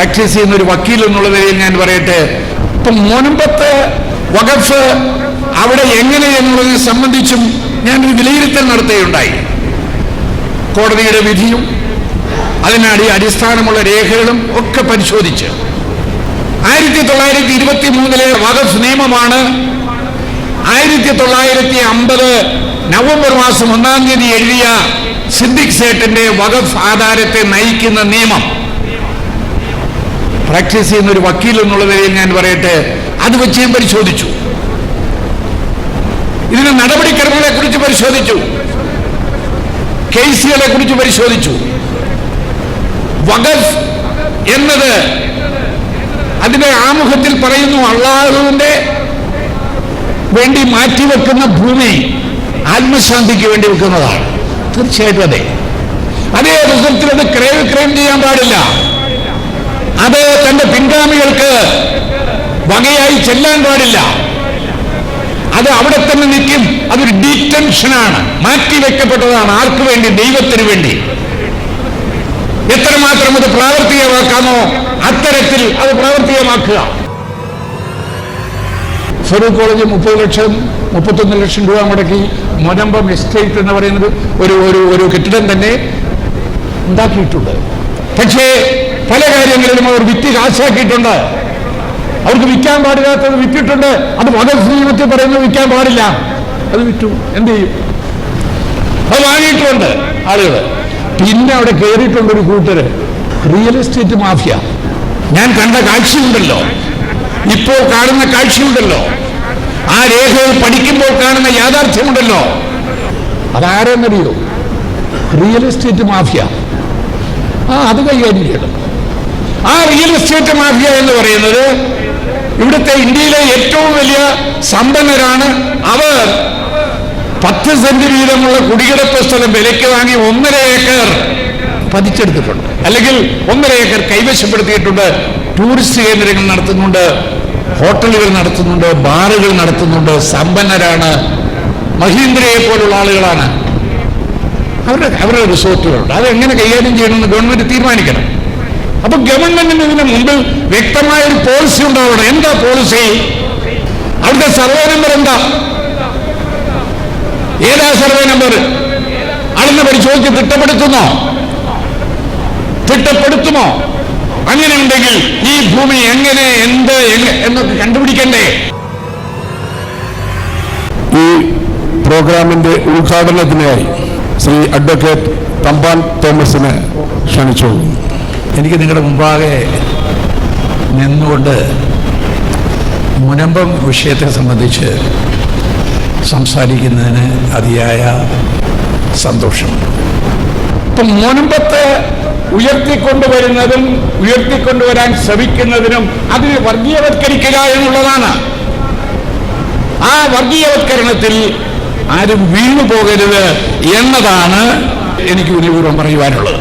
Practice ചെയ്യുന്ന ഒരു വക്കീൽ എന്നുള്ള നിലയിൽ ഞാൻ പറയട്ടെ ഇപ്പം മുൻപത്തെ വകഫ് അവിടെ എങ്ങനെ എന്നുള്ളതിനെ സംബന്ധിച്ചും ഞാനൊരു വിലയിരുത്തൽ നടത്തുകയുണ്ടായി. കോടതിയുടെ വിധിയും അതിനടി അടിസ്ഥാനമുള്ള രേഖകളും ഒക്കെ പരിശോധിച്ച്. ആയിരത്തി തൊള്ളായിരത്തി ഇരുപത്തി മൂന്നിലെ വകഫ് നിയമമാണ് ആയിരത്തി തൊള്ളായിരത്തി അമ്പത് നവംബർ മാസം ഒന്നാം തീയതി എഴുതിയ സിദ്ദിഖ് സേട്ടിന്റെ വകഫ് ആധാരത്തെ നയിക്കുന്ന നിയമം. പ്രാക്ടീസ് ചെയ്യുന്ന ഒരു വക്കീൽ എന്നുള്ള നിലയിൽ ഞാൻ പറയട്ടെ അത് വെച്ച് ഞാൻ പരിശോധിച്ചു. ഇതിന് നടപടിക്രമങ്ങളെ കുറിച്ച് പരിശോധിച്ചു. കേസുകളെ കുറിച്ച് പരിശോധിച്ചു. വഖഫ് എന്നത് അതിന്റെ ആമുഖത്തിൽ പറയുന്നു അള്ളാഹുവിന്റെ വേണ്ടി മാറ്റിവെക്കുന്ന ഭൂമി ആത്മശാന്തിക്ക് വേണ്ടി വെക്കുന്നതാണ്. തീർച്ചയായിട്ടും അതെ. അതേ റിസൾട്ടിൽ അത് ക്രയവിക്രയം ചെയ്യാൻ പാടില്ല. അത് തന്റെ പിൻഗാമികൾക്ക് വകയായി ചെല്ലാൻ പാടില്ല? അത് അവിടെ തന്നെ നിൽക്കും. അതൊരു ഡീറ്റൻഷനാണ് മാറ്റിവെക്കപ്പെട്ടതാണ് ആർക്ക് വേണ്ടി? ദൈവത്തിന് വേണ്ടി. എത്രമാത്രം അത് പ്രാവർത്തികമാക്കാമോ? അത്തരത്തിൽ അത് പ്രാവർത്തികമാക്കുക. ഫറൂഖ് കോളേജ് മുപ്പത് ലക്ഷം മുപ്പത്തൊന്ന് ലക്ഷം രൂപ മുടക്കി മൊനമ്പം എസ്റ്റേറ്റ് എന്ന് പറയുന്നത് ഒരു ഒരു ഒരു കെട്ടിടം തന്നെ ഉണ്ടാക്കിയിട്ടുണ്ട്. പക്ഷേ പല കാര്യങ്ങളിലും അവർ വിറ്റ് കാശാക്കിയിട്ടുണ്ട്. അവർക്ക് വിൽക്കാൻ പാടില്ലാത്തത് വിറ്റിട്ടുണ്ട്. അത് നിയമത്തിൽ പറയുന്നത് വിൽക്കാൻ പാടില്ല. അത് വിറ്റു. എന്ത് ചെയ്യും? അത് വാങ്ങിയിട്ടുണ്ട് ആളുകൾ. പിന്നെ അവിടെ കയറിയിട്ടുണ്ട് ഒരു കൂട്ടര്. റിയൽ എസ്റ്റേറ്റ് മാഫിയ ഞാൻ കണ്ട കാഴ്ചയുണ്ടല്ലോ. ഇപ്പോൾ കാണുന്ന കാഴ്ചയുണ്ടല്ലോ. ആ രേഖകൾ പഠിക്കുമ്പോൾ കാണുന്ന യാഥാർത്ഥ്യമുണ്ടല്ലോ. അതാരെന്നറിയോ? റിയൽ എസ്റ്റേറ്റ് മാഫിയ ആ അത് കൈകാര്യം ചെയ്യണം. ആ റിയൽ എസ്റ്റേറ്റ് മാഫിയ എന്ന് പറയുന്നത് ഇവിടുത്തെ ഇന്ത്യയിലെ ഏറ്റവും വലിയ സമ്പന്നരാണ് അവർ. പത്ത് സെന്റ് വീതമുള്ള കുടികിടപ്പ് സ്ഥലം വിലയ്ക്ക് വാങ്ങി ഒന്നര ഏക്കർ പതിച്ചെടുത്തിട്ടുണ്ട്. അല്ലെങ്കിൽ ഒന്നര ഏക്കർ കൈവശപ്പെടുത്തിയിട്ടുണ്ട്. ടൂറിസ്റ്റ് കേന്ദ്രങ്ങൾ നടത്തുന്നുണ്ട്. ഹോട്ടലുകൾ നടത്തുന്നുണ്ട്. ബാറുകൾ നടത്തുന്നുണ്ട്. സമ്പന്നരാണ്. മഹീന്ദ്രയെ പോലുള്ള ആളുകളാണ്. അവരുടെ അവരുടെ റിസോർട്ടുകളുണ്ട്. അതെങ്ങനെ കൈകാര്യം ചെയ്യണമെന്ന് ഗവൺമെന്റ് തീരുമാനിക്കണം. അപ്പൊ ഗവൺമെന്റിന് ഇതിന് മുമ്പിൽ വ്യക്തമായ ഒരു പോളിസി ഉണ്ടാവണം. എന്താ പോളിസി അവിടുത്തെ സർവേ നമ്പർ എന്താ? ഏതാ സർവേ നമ്പർ അളന്ന് പരിശോധിച്ച് തിട്ടപ്പെടുത്തുന്നോ? തിട്ടപ്പെടുത്തുമോ? അങ്ങനെ ഉണ്ടെങ്കിൽ ഈ ഭൂമി എങ്ങനെ എന്ത് എന്നൊക്കെ കണ്ടുപിടിക്കണ്ടേ? ഈ പ്രോഗ്രാമിന്റെ ഉദ്ഘാടനത്തിനായി ശ്രീ അഡ്വക്കേറ്റ് തമ്പാൻ തോമസിനെ ക്ഷണിച്ചു. എനിക്ക് നിങ്ങളുടെ മുമ്പാകെ നിന്നുകൊണ്ട് മുനമ്പം വിഷയത്തെ സംബന്ധിച്ച് സംസാരിക്കുന്നതിന് അതിയായ സന്തോഷമുണ്ട് ഇപ്പം മുനമ്പത്ത് ഉയർത്തിക്കൊണ്ടുവരുന്നതും ഉയർത്തിക്കൊണ്ടുവരാൻ ശ്രമിക്കുന്നതിനും അതിനെ വർഗീയവത്കരിക്കുക എന്നുള്ളതാണ്. ആ വർഗീയവത്കരണത്തിൽ ആരും വീണു പോകരുത് എന്നതാണ് എനിക്ക് വിനയപൂർവം പറയുവാനുള്ളത്.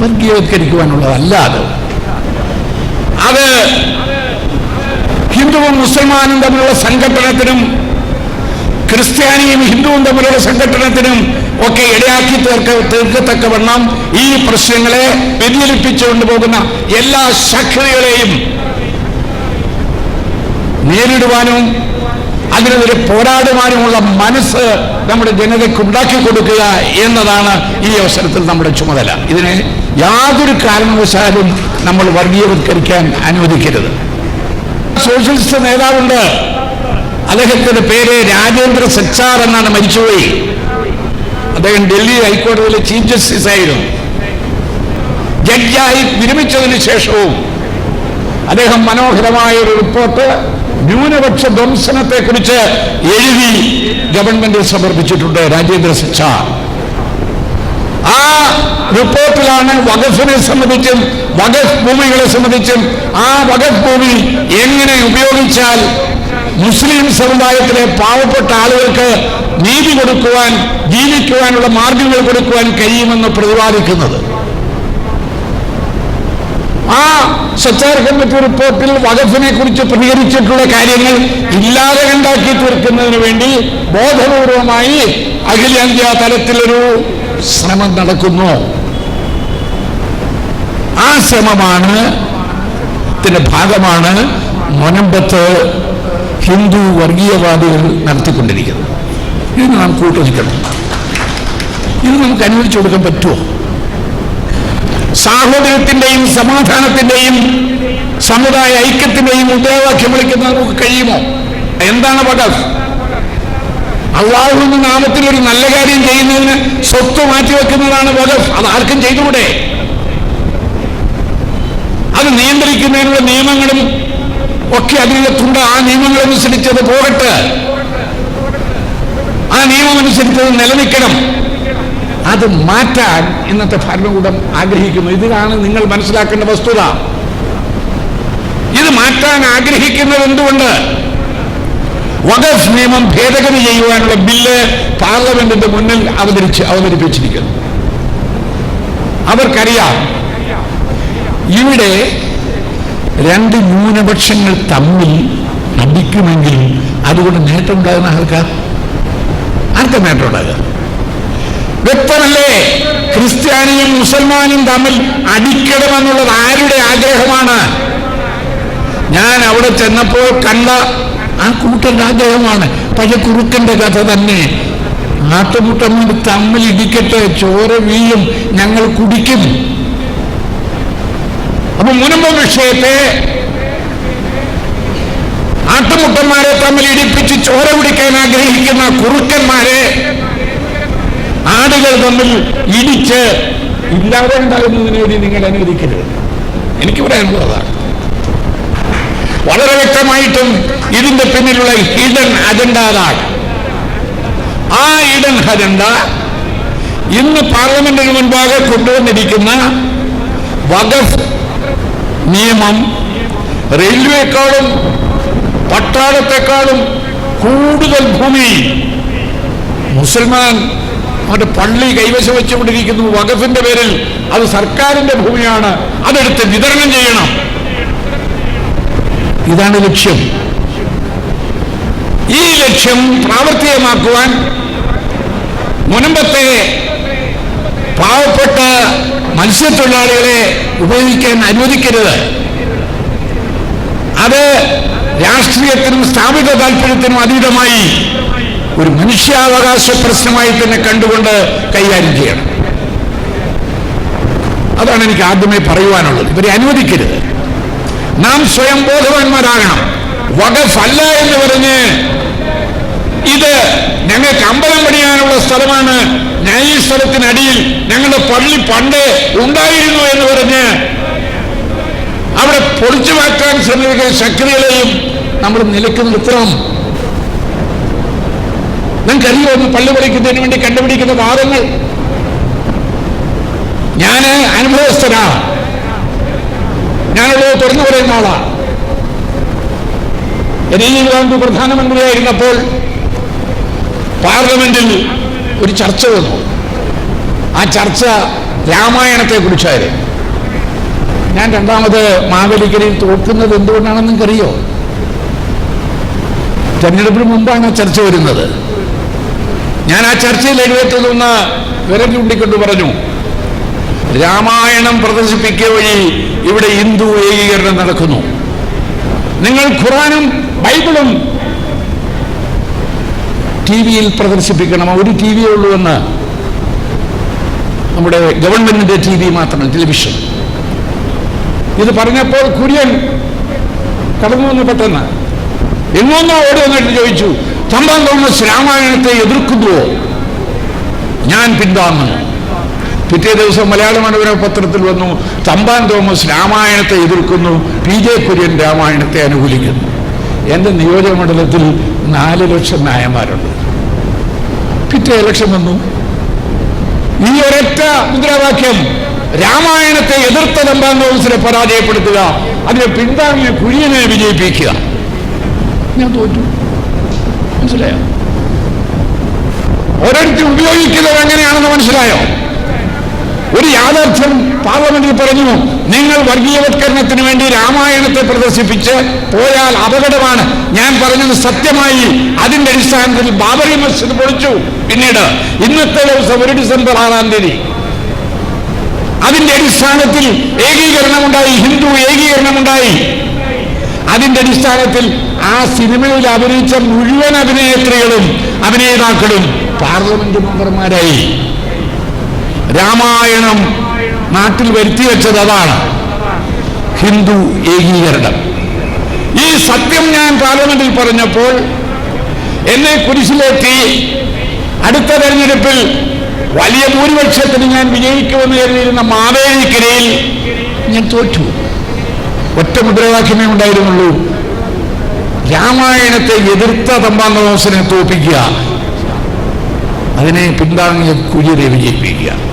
വർഗീയവത്കരിക്കുവാനുള്ളതല്ല അത് അത് ഹിന്ദുവും മുസൽമാനും തമ്മിലുള്ള സംഘട്ടനത്തിനും ക്രിസ്ത്യാനിയും ഹിന്ദുവും തമ്മിലുള്ള സംഘട്ടനത്തിനും ഒക്കെ ഇടയാക്കി തീർക്ക തീർക്കത്തക്കവണ്ണം ഈ പ്രശ്നങ്ങളെ വ്യതിചലിപ്പിച്ചു കൊണ്ടുപോകുന്ന എല്ലാ ശക്തികളെയും നേരിടുവാനും അതിനെതിരെ പോരാടുവാനുമുള്ള മനസ്സ് നമ്മുടെ ജനതയ്ക്ക് ഉണ്ടാക്കി കൊടുക്കുക എന്നതാണ് ഈ അവസരത്തിൽ നമ്മുടെ ചുമതല. ഇതിനെ യാതൊരു കാരണവശാലും നമ്മൾ വർഗീയവത്കരിക്കാൻ അനുവദിക്കരുത്. സോഷ്യലിസ്റ്റ് നേതാവുണ്ട്. അദ്ദേഹത്തിന്റെ പേര് രാജേന്ദ്ര സച്ചാർ എന്നാണ് മരിച്ചുപോയി. അദ്ദേഹം ഡൽഹി ഹൈക്കോടതിയിലെ ചീഫ് ജസ്റ്റിസ് ആയിരുന്നു. ജഡ്ജായി വിരമിച്ചതിന് ശേഷവും അദ്ദേഹം മനോഹരമായ ഒരു റിപ്പോർട്ട് ന്യൂനപക്ഷ ധംസനത്തെ കുറിച്ച് എഴുതി ഗവൺമെന്റിൽ സമർപ്പിച്ചിട്ടുണ്ട് രാജേന്ദ്ര സച്ചാർ. ആ റിപ്പോർട്ടിലാണ് വകഫിനെ സംബന്ധിച്ചും വകഫ് ഭൂമികളെ സംബന്ധിച്ചും. ആ വകഫ് ഭൂമി എങ്ങനെ ഉപയോഗിച്ചാൽ മുസ്ലിം സമുദായത്തിലെ പാവപ്പെട്ട ആളുകൾക്ക് നീതി കൊടുക്കുവാൻ ജീവിക്കുവാനുള്ള മാർഗങ്ങൾ കൊടുക്കുവാൻ കഴിയുമെന്ന് പ്രതിപാദിക്കുന്നത്. ആ സച്ചാർ കമ്മിറ്റി റിപ്പോർട്ടിൽ വകഫിനെ കുറിച്ച് പ്രതികരിച്ചിട്ടുള്ള കാര്യങ്ങൾ ഇല്ലാതെ ഉണ്ടാക്കി തീർക്കുന്നതിന് വേണ്ടി ബോധപൂർവമായി അഖിലേന്ത്യാ തലത്തിലൊരു ശ്രമം നടക്കുന്നു. ആ ശ്രമമാണ്. ത്തിന്റെ ഭാഗമാണ് മൊനമ്പത്ത് ഹിന്ദു വർഗീയവാദികൾ നടത്തിക്കൊണ്ടിരിക്കുന്നത്. ഇതിന് നാം കൂട്ടു നിൽക്കണം ഇത് നമുക്ക് അനുവദിച്ചു കൊടുക്കാൻ പറ്റുമോ? സാഹോദര്യത്തിന്റെയും സമാധാനത്തിന്റെയും സമുദായ ഐക്യത്തിന്റെയും മുദ്രാവാക്യം വിളിക്കുന്ന നമുക്ക് കഴിയുമോ? എന്താണ് വകഫ് അള്ളാഹുവിന്റെ നാമത്തിൽ ഒരു നല്ല കാര്യം ചെയ്യുന്നതിന് സ്വത്ത് മാറ്റിവെക്കുന്നതാണ് വകഫ് അത് ആർക്കും ചെയ്തുകൂടെ? അത് നിയന്ത്രിക്കുന്നതിനുള്ള നിയമങ്ങളും ഒക്കെ അതിനകത്തുണ്ട് ആ നിയമങ്ങളനുസരിച്ച് അത് പോകട്ടെ. ആ നിയമമനുസരിച്ച് അത് നിലനിൽക്കണം. അത് മാറ്റാൻ ഇന്നത്തെ ഭരണകൂടം ആഗ്രഹിക്കുന്നു. ഇതാണ് നിങ്ങൾ മനസ്സിലാക്കേണ്ട വസ്തുത. ഇത് മാറ്റാൻ ആഗ്രഹിക്കുന്നത് എന്തുകൊണ്ട്? വഖഫ് നിയമം ഭേദഗതി ചെയ്യുവാനുള്ള ബില്ല് പാർലമെന്റിന്റെ മുന്നിൽ അവതരിച്ച് അവതരിപ്പിച്ചിരിക്കുന്നു. അവർക്കറിയാം ഇവിടെ രണ്ട് ന്യൂനപക്ഷങ്ങൾ തമ്മിൽ അടിക്കുമെങ്കിൽ അതുകൊണ്ട് നേട്ടമുണ്ടാകുന്ന ആർക്കാ? ആർക്കാ നേട്ടമുണ്ടാകുക? വ്യക്തമല്ലേ? ക്രിസ്ത്യാനിയും മുസൽമാനും തമ്മിൽ അടിക്കണമെന്നുള്ളത് ആരുടെ ആഗ്രഹമാണ്? ഞാൻ അവിടെ ചെന്നപ്പോൾ കണ്ട ആ കൂട്ടന്റെ ആഗ്രഹമാണ്. പഴയ കുറുക്കന്റെ കഥ തന്നെ. ആട്ടുമുട്ടമ്മ തമ്മിൽ ഇടിക്കട്ടെ ചോര വീഴും ഞങ്ങൾ കുടിക്കും. അപ്പൊ മുനമ്പ വിഷയത്തെ ആട്ടുമുട്ടന്മാരെ തമ്മിൽ ഇടിപ്പിച്ച് ചോര പിടിക്കാൻ ആഗ്രഹിക്കുന്ന കുറുക്കന്മാരെ ആടുകൾ തമ്മിൽ ഇടിച്ച് ഇല്ലാതെ ഉണ്ടാകുന്നതിന് വേണ്ടി നിങ്ങൾ അനുവദിക്കരുത്. എനിക്ക് പറയാനുള്ളത് വളരെ വ്യക്തമായിട്ടും ഇതിന്റെ പിന്നിലുള്ള ഹിഡൻ അജണ്ട അതാണ്. ആ ഇടൻ അജണ്ട ഇന്ന് പാർലമെന്റിന് മുൻപാകെ കൊണ്ടുവന്നിരിക്കുന്ന വഖഫ് നിയമം റെയിൽവേക്കാളും പട്ടാളത്തെക്കാളും കൂടുതൽ ഭൂമി മുസൽമാൻ അവന്റെ പള്ളി കൈവശം വെച്ചുകൊണ്ടിരിക്കുന്നു. വകഫിന്റെ പേരിൽ അത് സർക്കാരിന്റെ ഭൂമിയാണ്. അതെടുത്ത് വിതരണം ചെയ്യണം. ഇതാണ് ലക്ഷ്യം. ഈ ലക്ഷ്യം പ്രാവർത്തികമാക്കുവാൻ മുൻപത്തെ പാവപ്പെട്ട മത്സ്യത്തൊഴിലാളികളെ ഉപയോഗിക്കാൻ അനുവദിക്കരുത്. അത് രാഷ്ട്രീയത്തിനും സ്ഥാപിത താല്പര്യത്തിനും അതീതമായി ഒരു മനുഷ്യാവകാശ പ്രശ്നമായി തന്നെ കണ്ടുകൊണ്ട് കൈകാര്യം ചെയ്യണം. അതാണ് എനിക്ക് ആദ്യമേ പറയുവാനുള്ളത്. ഇവരെ അനുവദിക്കരുത്. നാം സ്വയം ബോധവാന്മാരാകണം. വകഫല്ല എന്ന് പറഞ്ഞ് ഇത് ഞങ്ങൾക്ക് അമ്പലം പണിയാനുള്ള സ്ഥലമാണ് ഞാൻ ഈ സ്ഥലത്തിനടിയിൽ ഞങ്ങളുടെ പള്ളി പണ്ട് ഉണ്ടായിരുന്നു എന്ന് പറഞ്ഞ് അവിടെ പൊളിച്ചു മാറ്റാൻ ശ്രമിക്കുന്ന ശക്തികളെയും നമ്മൾ നിലയ്ക്ക് നിർത്തണം നിങ്ങൾക്കറിയോ ഒന്ന് പള്ളി പൊളിക്കുന്നതിന് വേണ്ടി കണ്ടുപിടിക്കുന്ന വാദങ്ങൾ? ഞാൻ അനുഭവസ്ഥനാ. ഞാനുള്ളത് തുറന്നു പറയുന്ന ആളാണ് എനിക്ക് പ്രധാനമന്ത്രിയായിരുന്നപ്പോൾ പാർലമെന്റിൽ ഒരു ചർച്ച വന്നു. ആ ചർച്ച രാമായണത്തെ കുറിച്ചായിരുന്നു ഞാൻ രണ്ടാമത് മാവേലിക്കരയിൽ തോൽക്കുന്നത് എന്തുകൊണ്ടാണെന്ന് നിങ്ങൾക്കറിയോ? തെരഞ്ഞെടുപ്പിന് മുമ്പാണ് ആ ചർച്ച വരുന്നത്. ഞാൻ ആ ചർച്ചയിൽ നിന്ന് വിരൽ ചൂണ്ടിക്കൊണ്ട് പറഞ്ഞു. രാമായണം പ്രദർശിപ്പിക്കുക വഴി ഇവിടെ ഹിന്ദു ഏകീകരണം നടക്കുന്നു. നിങ്ങൾ ഖുറാനും ബൈബിളും ടി വിയിൽ പ്രദർശിപ്പിക്കണം. ഒരു ടി വിയേ ഉള്ളൂ എന്ന് നമ്മുടെ ഗവൺമെന്റിന്റെ ടി വി മാത്രം ടെലിവിഷൻ. ഇത് പറഞ്ഞപ്പോൾ കുര്യൻ കടന്നു വന്നു പെട്ടെന്ന്. എങ്ങൊന്നോ ഓടി വന്നിട്ട് ചോദിച്ചു. തമ്പാൻ തോമസ് രാമായണത്തെ എതിർക്കുന്നുവോ? ഞാൻ പിന്താങ്ങുന്നു. പിറ്റേ ദിവസം മലയാള മനോരമ പത്രത്തിൽ വന്നു. തമ്പാൻ തോമസ് രാമായണത്തെ എതിർക്കുന്നു. പി. ജെ. കുര്യൻ രാമായണത്തെ അനുകൂലിക്കുന്നു. എന്റെ നിയോജക മണ്ഡലത്തിൽ നാല് ലക്ഷം നായന്മാരുണ്ട് പിറ്റേ ഇലക്ഷൻ വന്നു. ഈ ഒരൊറ്റ മുദ്രാവാക്യം രാമായണത്തെ എതിർത്ത തമ്പാൻ കോൺഗ്രസിനെ പരാജയപ്പെടുത്തുക അതിനെ പിന്താങ്ങിയ കുഴിയനെ വിജയിപ്പിക്കുക. ഞാൻ തോറ്റു. മനസ്സിലായോ? ഓരോരുത്തരും ഉപയോഗിക്കുന്നത് എങ്ങനെയാണെന്ന് മനസ്സിലായോ? ഒരു യാഥാർത്ഥ്യം പാർലമെന്റിൽ പറഞ്ഞു. നിങ്ങൾ വർഗീയവത്കരണത്തിന് വേണ്ടി രാമായണത്തെ പ്രദർശിപ്പിച്ച് പോയാൽ അപകടമാണ്. ഞാൻ പറഞ്ഞത് സത്യമായി. അതിന്റെ അടിസ്ഥാനത്തിൽ ബാബറി മസ്ജിദ് പൊളിച്ചു. പിന്നീട് ഇന്നത്തെ ദിവസം ഒരു ഡിസംബർ ആറാം തീയതി. അതിന്റെ അടിസ്ഥാനത്തിൽ ഏകീകരണമുണ്ടായി. ഹിന്ദു ഏകീകരണമുണ്ടായി. അതിന്റെ അടിസ്ഥാനത്തിൽ ആ സിനിമയിൽ അഭിനയിച്ച മുഴുവൻ അഭിനേത്രികളും അഭിനേതാക്കളും പാർലമെന്റ് മെമ്പർമാരായി. രാമായണം നാട്ടിൽ വരുത്തി വെച്ചത് അതാണ്. ഹിന്ദു ഏകീകരണം. ഈ സത്യം ഞാൻ പാർലമെന്റിൽ പറഞ്ഞപ്പോൾ എന്നെ കുരിശിലെത്തി അടുത്ത തെരഞ്ഞെടുപ്പിൽ വലിയ ഭൂരിപക്ഷത്തിന് ഞാൻ വിജയിക്കുമെന്ന് കരുതിയിരുന്ന മാവേലിക്കരയിൽ ഞാൻ തോറ്റു. ഒറ്റ മുദ്രാവാക്യമേ ഉണ്ടായിരുന്നുള്ളൂ. രാമായണത്തെ എതിർത്ത തമ്പാന്തോസിനെ തോപ്പിക്കുക. അതിനെ പിന്താങ്ങിയ കുര്യരെ വിജയിപ്പിക്കുക.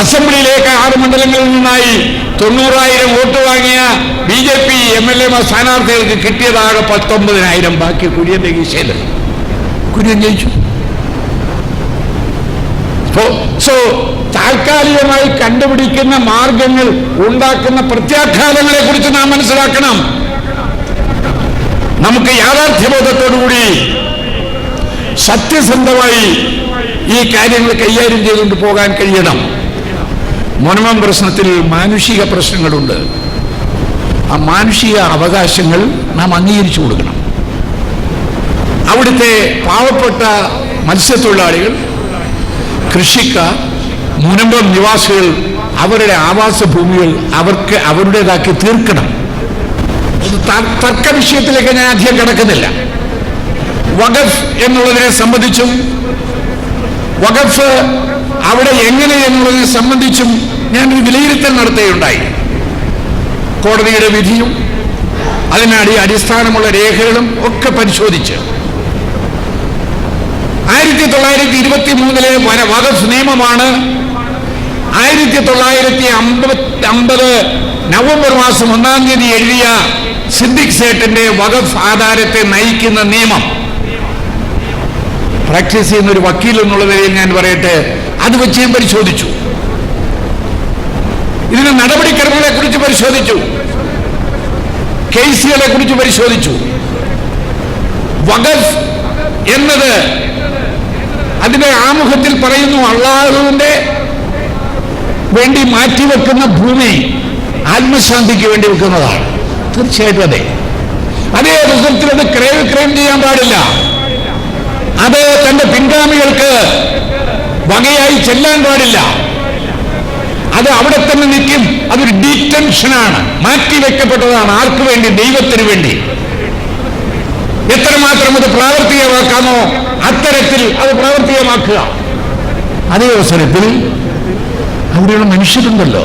അസംബ്ലിയിലേക്ക് ആറ് മണ്ഡലങ്ങളിൽ നിന്നായി തൊണ്ണൂറായിരം വോട്ട് വാങ്ങിയ B J P M L A സ്ഥാനാർത്ഥികൾക്ക് കിട്ടിയതാകെ പത്തൊമ്പതിനായിരം. ബാക്കി കുര്യന്റെ കീശയിൽ കുര്യൻ ജയിച്ചു. സോ താൽക്കാലികമായി കണ്ടുപിടിക്കുന്ന മാർഗങ്ങൾ ഉണ്ടാക്കുന്ന പ്രത്യാഘാതങ്ങളെ കുറിച്ച് നാം മനസ്സിലാക്കണം. നമുക്ക് യാഥാർത്ഥ്യബോധത്തോടുകൂടി സത്യസന്ധമായി ഈ കാര്യങ്ങൾ കൈകാര്യം ചെയ്തുകൊണ്ട് പോകാൻ കഴിയണം. മൊനമം പ്രശ്നത്തിൽ മാനുഷിക പ്രശ്നങ്ങളുണ്ട്. ആ മാനുഷിക അവകാശങ്ങൾ നാം അംഗീകരിച്ചു കൊടുക്കണം. അവിടുത്തെ പാവപ്പെട്ട മത്സ്യത്തൊഴിലാളികൾ കൃഷിക്കാർ മുനമ്പം നിവാസികൾ അവരുടെ ആവാസ ഭൂമികൾ അവർക്ക് അവരുടേതാക്കി തീർക്കണം. തർക്ക വിഷയത്തിലേക്ക് ഞാൻ അധികം കിടക്കുന്നില്ല. വഖഫ് എന്നുള്ളതിനെ സംബന്ധിച്ചും വഖഫ് അവിടെ എങ്ങനെ എന്നുള്ളതിനെ സംബന്ധിച്ചും ഞാനൊരു വിലയിരുത്തൽ നടത്തുകയുണ്ടായി. കോടതിയുടെ വിധിയും അതിനടി അടിസ്ഥാനമുള്ള രേഖകളും ഒക്കെ പരിശോധിച്ച്. ആയിരത്തി തൊള്ളായിരത്തി ഇരുപത്തി മൂന്നിലെ വഖഫ് നിയമമാണ് ആയിരത്തി തൊള്ളായിരത്തി അമ്പത്തി അമ്പത് നവംബർ മാസം ഒന്നാം തീയതി എഴുതിയ സിദ്ദിഖ് സേട്ടിന്റെ വകഫ് ആധാരത്തെ നയിക്കുന്ന നിയമം. പ്രാക്ടീസ് ചെയ്യുന്ന ഒരു വക്കീൽ എന്നുള്ള നിലയിൽ ഞാൻ പറയട്ടെ അത് വെച്ച് പരിശോധിച്ചു. ഇതിന് നടപടിക്രമങ്ങളെ കുറിച്ച് പരിശോധിച്ചു. കേസുകളെ കുറിച്ച് പരിശോധിച്ചു. വഖഫ് എന്നത് അതിന്റെ ആമുഖത്തിൽ പറയുന്നു അള്ളാഹുവിന്റെ വേണ്ടി മാറ്റിവെക്കുന്ന ഭൂമി ആത്മശാന്തിക്ക് വേണ്ടി വെക്കുന്നതാണ്. തീർച്ചയായിട്ടും അതെ. അതേ അവസരത്തിൽ അത് ക്രയവിക്രയം ചെയ്യാൻ പാടില്ല. അത് തന്റെ പിൻഗാമികൾക്ക് വകയായി ചെല്ലാൻ പാടില്ല. അത് അവിടെ തന്നെ നിൽക്കും. അതൊരു ഡീറ്റൻഷനാണ് മാറ്റിവെക്കപ്പെട്ടതാണ് ആർക്ക് വേണ്ടി? ദൈവത്തിന് വേണ്ടി. എത്രമാത്രം അത് പ്രാവർത്തികമാക്കാമോ അത്തരത്തിൽ അത് പ്രാവർത്തികമാക്കുക. അതേ അവസരത്തിൽ അവിടെയുള്ള മനുഷ്യരുണ്ടല്ലോ.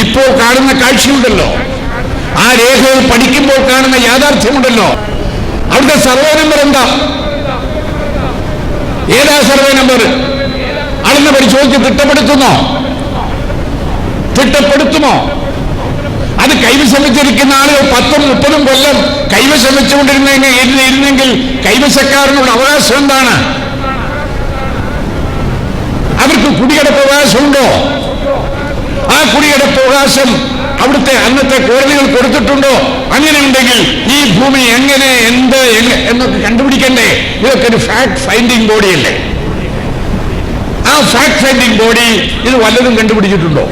ഇപ്പോൾ കാണുന്ന കാഴ്ചയുണ്ടല്ലോ. ആ രേഖകൾ പഠിക്കുമ്പോൾ കാണുന്ന യാഥാർത്ഥ്യമുണ്ടല്ലോ. അവിടുത്തെ സർവേ നമ്പർ എന്താ? ഏതാ സർവേ നമ്പർ? അളന്ന് പരിശോധിച്ച് തിട്ടപ്പെടുത്തുന്നോ? തിട്ടപ്പെടുത്തുമോ? അത് കൈവശം വെച്ചിരിക്കുന്ന ആളുകൾ പത്തും മുപ്പതും കൊല്ലം കൈവശം വെച്ചുകൊണ്ടിരുന്ന ഇരുന്നെങ്കിൽ കൈവശക്കാരനുള്ള അവകാശം എന്താണ്? അവർക്ക് കുടിയടപ്പ് അവകാശമുണ്ടോ? ആ കുടിയടപ്പ് അവകാശം അവിടുത്തെ അന്നത്തെ കോടതികൾ കൊടുത്തിട്ടുണ്ടോ? അങ്ങനെ ഉണ്ടെങ്കിൽ ഈ ഭൂമി എങ്ങനെ എന്ത് എന്നൊക്കെ കണ്ടുപിടിക്കണ്ടേ? ഇതൊക്കെ ഒരു ഫാക്ട് ഫൈൻഡിങ് ബോഡിയല്ലേ ആ ഫാക്ട് ഫൈൻഡിങ് ബോഡി ഇത് വല്ലതും കണ്ടുപിടിച്ചിട്ടുണ്ടോ?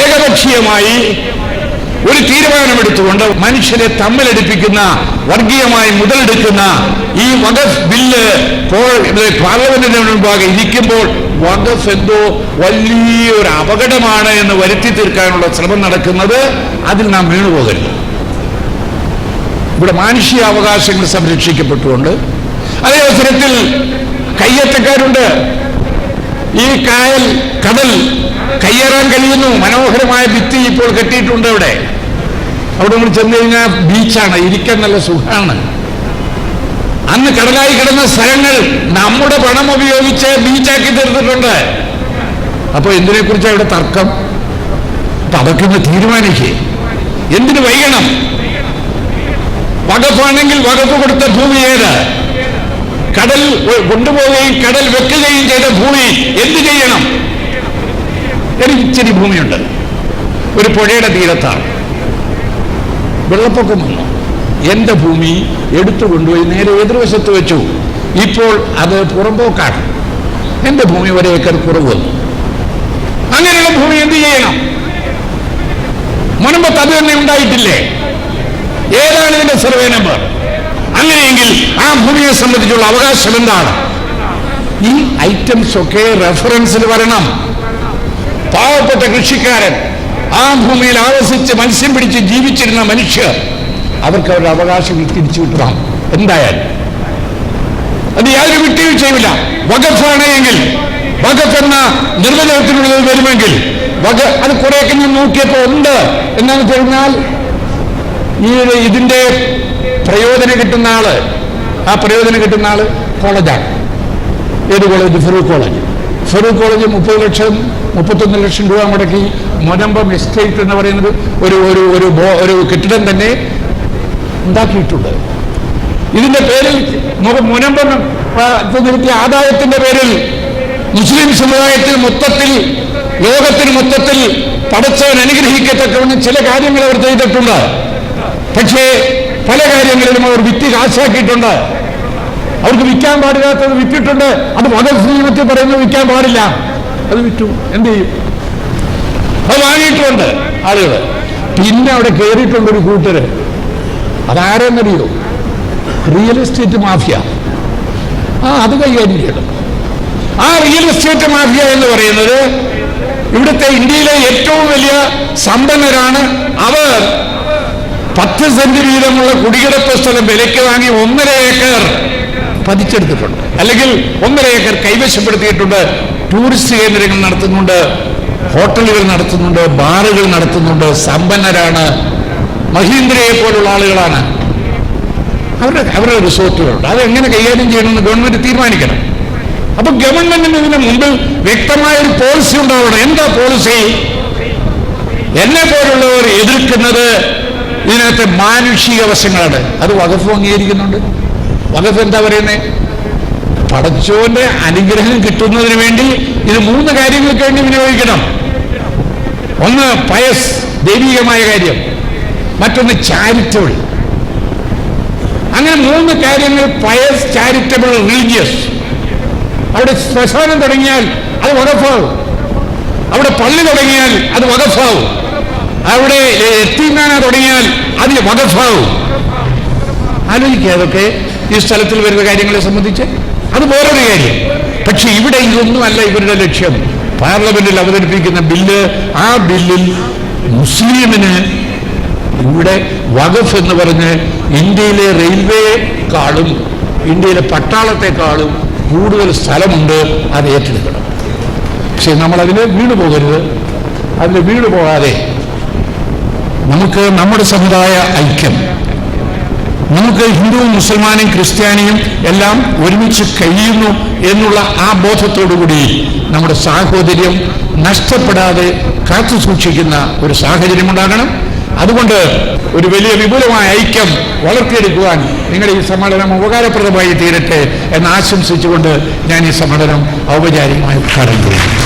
ഏകപക്ഷീയമായി ഒരു തീരുമാനമെടുത്തുകൊണ്ട് മനുഷ്യരെ തമ്മിലടിപ്പിക്കുന്ന വർഗീയമായി മുതലെടുക്കുന്ന ഈ വകഫ് ബില്ല് പാർലമെന്റിന് മുൻപാകെ ഇരിക്കുമ്പോൾ വഖഫ് എന്തോ വലിയൊരു അപകടമാണ് എന്ന് വരുത്തി തീർക്കാനുള്ള ശ്രമം നടക്കുന്നത് അതിൽ നാം വീണുപോകരുത്. ഇവിടെ മാനുഷിക അവകാശങ്ങൾ സംരക്ഷിക്കപ്പെട്ടുകൊണ്ട് അതേ അവസരത്തിൽ കയ്യേറ്റക്കാരുണ്ട്. ഈ കായൽ കടൽ കയ്യേറാൻ കഴിയുന്നു. മനോഹരമായ ഭിത്തി ഇപ്പോൾ കെട്ടിയിട്ടുണ്ട് അവിടെ. അവിടെ നമ്മൾ ചെന്ന് കഴിഞ്ഞാൽ ബീച്ചാണ് ഇരിക്കാൻ നല്ല സുഖമാണ്. അന്ന് കടലായി കിടന്ന സ്ഥലങ്ങൾ നമ്മുടെ പണം ഉപയോഗിച്ച് ബീച്ചാക്കി തീർത്തിട്ടുണ്ട്. അപ്പൊ എന്തിനെ കുറിച്ച് അവിടെ തർക്കം? അപ്പൊ അതൊക്കെ ഒന്ന് തീരുമാനിക്കേ. എന്തിനു വൈകണം? വകുപ്പാണെങ്കിൽ വകുപ്പ് കൊടുത്ത ഭൂമി ഏത്? കടൽ കൊണ്ടുപോവുകയും കടൽ വെക്കുകയും ചെയ്ത ഭൂമി എന്ത് ചെയ്യണം? എനിക്ക് ഇച്ചിരി ഭൂമിയുണ്ട്. ഒരു പുഴയുടെ തീരത്താണ്. വെള്ളപ്പൊക്കം വന്നു. എന്റെ ഭൂമി എടുത്തു കൊണ്ടുപോയി നേരെ എതിർവശത്ത് വെച്ചു. ഇപ്പോൾ അത് പുറമ്പോക്കാണ്. എന്റെ ഭൂമി ഒരേക്കർ കുറവ്. വന്നു അങ്ങനെയുള്ള ഭൂമി എന്ത് ചെയ്യണം? മുൻപത്ത് അത് തന്നെ ഉണ്ടായിട്ടില്ലേ? ഏതാണ് ഇതിന്റെ സർവേ നമ്പർ? അങ്ങനെയെങ്കിൽ ആ ഭൂമിയെ സംബന്ധിച്ചുള്ള അവകാശം എന്താണ്? ഈ ഐറ്റംസ് ഒക്കെ റെഫറൻസിൽ വരണം. പാവപ്പെട്ട കൃഷിക്കാരൻ ആ ഭൂമിയിൽ ആവസിച്ച് മത്സ്യം പിടിച്ച് ജീവിച്ചിരുന്ന മനുഷ്യർ അവർക്ക് അവരുടെ അവകാശം തിരിച്ചു കിട്ടണം. എന്തായാലും. അത് യാതൊരു വിട്ടുവീഴ്ചയുമില്ല വകഫാണ് എങ്കിൽ വകഫ് എന്ന നിർവചനത്തിനുള്ളത് വരുമെങ്കിൽ വക അത് കുറെയൊക്കെ ഞാൻ നോക്കിയപ്പോൾ ഉണ്ട്. എന്നാന്ന് പറഞ്ഞാൽ ഈ ഇതിന്റെ പ്രയോജനം കിട്ടുന്ന ആൾ ആ പ്രയോജനം കിട്ടുന്ന ആൾ കോളേജാണ്. ഏത് college? Farook college. Farook college മുപ്പത് ലക്ഷം മുപ്പത്തൊന്ന് ലക്ഷം രൂപ മുടക്കി മൊനമ്പം എസ്റ്റേറ്റ് എന്ന് പറയുന്നത് ഒരു ഒരു ഒരു ഒരു കെട്ടിടം തന്നെ ഉണ്ടാക്കിയിട്ടുണ്ട്. ഇതിന്റെ പേരിൽ മുനമ്പം നിർത്തിയ ആദായത്തിന്റെ പേരിൽ മുസ്ലിം സമുദായത്തിൽ മൊത്തത്തിൽ ലോകത്തിന് മൊത്തത്തിൽ പടച്ചവൻ അനുഗ്രഹിക്കത്തക്കവണ്ണം ചില കാര്യങ്ങൾ അവർ ചെയ്തിട്ടുണ്ട്. പക്ഷേ പല കാര്യങ്ങളിലും അവർ വിറ്റ് കാശാക്കിയിട്ടുണ്ട്. അവർക്ക് വിൽക്കാൻ പാടില്ലാത്തത് വിറ്റിട്ടുണ്ട്. അത് മകസ് നിയമത്തിൽ പറയുന്നത് വിൽക്കാൻ പാടില്ല. അത് വിറ്റു. എന്ത് ചെയ്യും? അത് വാങ്ങിയിട്ടുണ്ട് ആളുകൾ. പിന്നെ അവിടെ കയറിയിട്ടുണ്ട് ഒരു കൂട്ടര്. അതാരെന്നറിയോ? റിയൽ എസ്റ്റേറ്റ് മാഫിയ ആ അത് കൈകാര്യം ചെയ്യണം. ആ റിയൽ എസ്റ്റേറ്റ് മാഫിയ എന്ന് പറയുന്നത് ഇവിടുത്തെ ഇന്ത്യയിലെ ഏറ്റവും വലിയ സമ്പന്നരാണ് അവർ. പത്ത് സെന്റ് വീതമുള്ള കുടികിടപ്പ് സ്ഥലം വിലയ്ക്ക് വാങ്ങി ഒന്നര ഏക്കർ പതിച്ചെടുത്തിട്ടുണ്ട്. അല്ലെങ്കിൽ ഒന്നര ഏക്കർ കൈവശപ്പെടുത്തിയിട്ടുണ്ട്. ടൂറിസ്റ്റ് കേന്ദ്രങ്ങൾ നടത്തുന്നുണ്ട്. ഹോട്ടലുകൾ നടത്തുന്നുണ്ട്. ബാറുകൾ നടത്തുന്നുണ്ട്. സമ്പന്നരാണ് മഹീന്ദ്രയെ പോലുള്ള ആളുകളാണ്. അവരുടെ അവരുടെ റിസോർട്ടുകളുണ്ട് അത് എങ്ങനെ കൈകാര്യം ചെയ്യണമെന്ന് ഗവൺമെന്റ് തീരുമാനിക്കണം. അപ്പൊ ഗവൺമെന്റിന് ഇതിന് മുമ്പിൽ വ്യക്തമായ ഒരു പോളിസി ഉണ്ടാവണം. എന്താ പോളിസി എന്നെ പോലുള്ളവർ എതിർക്കുന്നത് ഇതിനകത്തെ മാനുഷിക വശങ്ങളാണ്. അത് വകഫ് അംഗീകരിക്കുന്നുണ്ട്. വകഫ് എന്താ പറയുന്നത് പടച്ചോന്റെ അനുഗ്രഹം കിട്ടുന്നതിന് വേണ്ടി ഇത് മൂന്ന് കാര്യങ്ങൾക്ക് വേണ്ടി വിനിയോഗിക്കണം. ഒന്ന് പയസ് ദൈവികമായ കാര്യം. മറ്റൊന്ന് ചാരിറ്റബിൾ അങ്ങനെ മൂന്ന് കാര്യങ്ങൾ പയസ് ചാരിറ്റബിൾ റിലീജിയസ് അവിടെ ശ്മശാനം തുടങ്ങിയാൽ അത് വകഫാവും അവിടെ പള്ളി തുടങ്ങിയാൽ അത് വകഫാവും അവിടെ എത്തിമാന തുടങ്ങിയാൽ അത് വകഫാവും ആലോചിക്കുക അതൊക്കെ ഈ സ്ഥലത്തിൽ വരുന്ന കാര്യങ്ങളെ സംബന്ധിച്ച്. അത് വേറൊരു കാര്യം. പക്ഷെ ഇവിടെ ഇതൊന്നുമല്ല ഇവരുടെ ലക്ഷ്യം. പാർലമെന്റിൽ അവതരിപ്പിക്കുന്ന ബില്ല് ആ ബില്ലിൽ മുസ്ലിമിന് ഇവിടെ വഖഫ് എന്ന് പറഞ്ഞ് ഇന്ത്യയിലെ റെയിൽവേക്കാളും ഇന്ത്യയിലെ പട്ടാളത്തെക്കാളും കൂടുതൽ സ്ഥലമുണ്ട് അത് ഏറ്റെടുക്കണം. പക്ഷെ നമ്മൾ വീണ് പോകരുത്. അതിൽ വീണ് പോകാതെ നമുക്ക് നമ്മുടെ സമുദായ ഐക്യം നമുക്ക് ഹിന്ദുവും മുസൽമാനും ക്രിസ്ത്യാനിയും എല്ലാം ഒരുമിച്ച് കഴിയുന്നു എന്നുള്ള ആ ബോധത്തോടുകൂടി നമ്മുടെ സാഹോദര്യം നഷ്ടപ്പെടാതെ കാത്തു സൂക്ഷിക്കുന്ന ഒരു സാഹചര്യം ഉണ്ടാകണം. അതുകൊണ്ട് ഒരു വലിയ വിപുലമായ ഐക്യം വളർത്തിയെടുക്കുവാൻ നിങ്ങളുടെ ഈ സമ്മേളനം ഉപകാരപ്രദമായി തീരട്ടെ എന്ന് ആശംസിച്ചുകൊണ്ട് ഞാൻ ഈ സമ്മേളനം ഔപചാരികമായി ഉദ്ഘാടനം ചെയ്യുന്നു.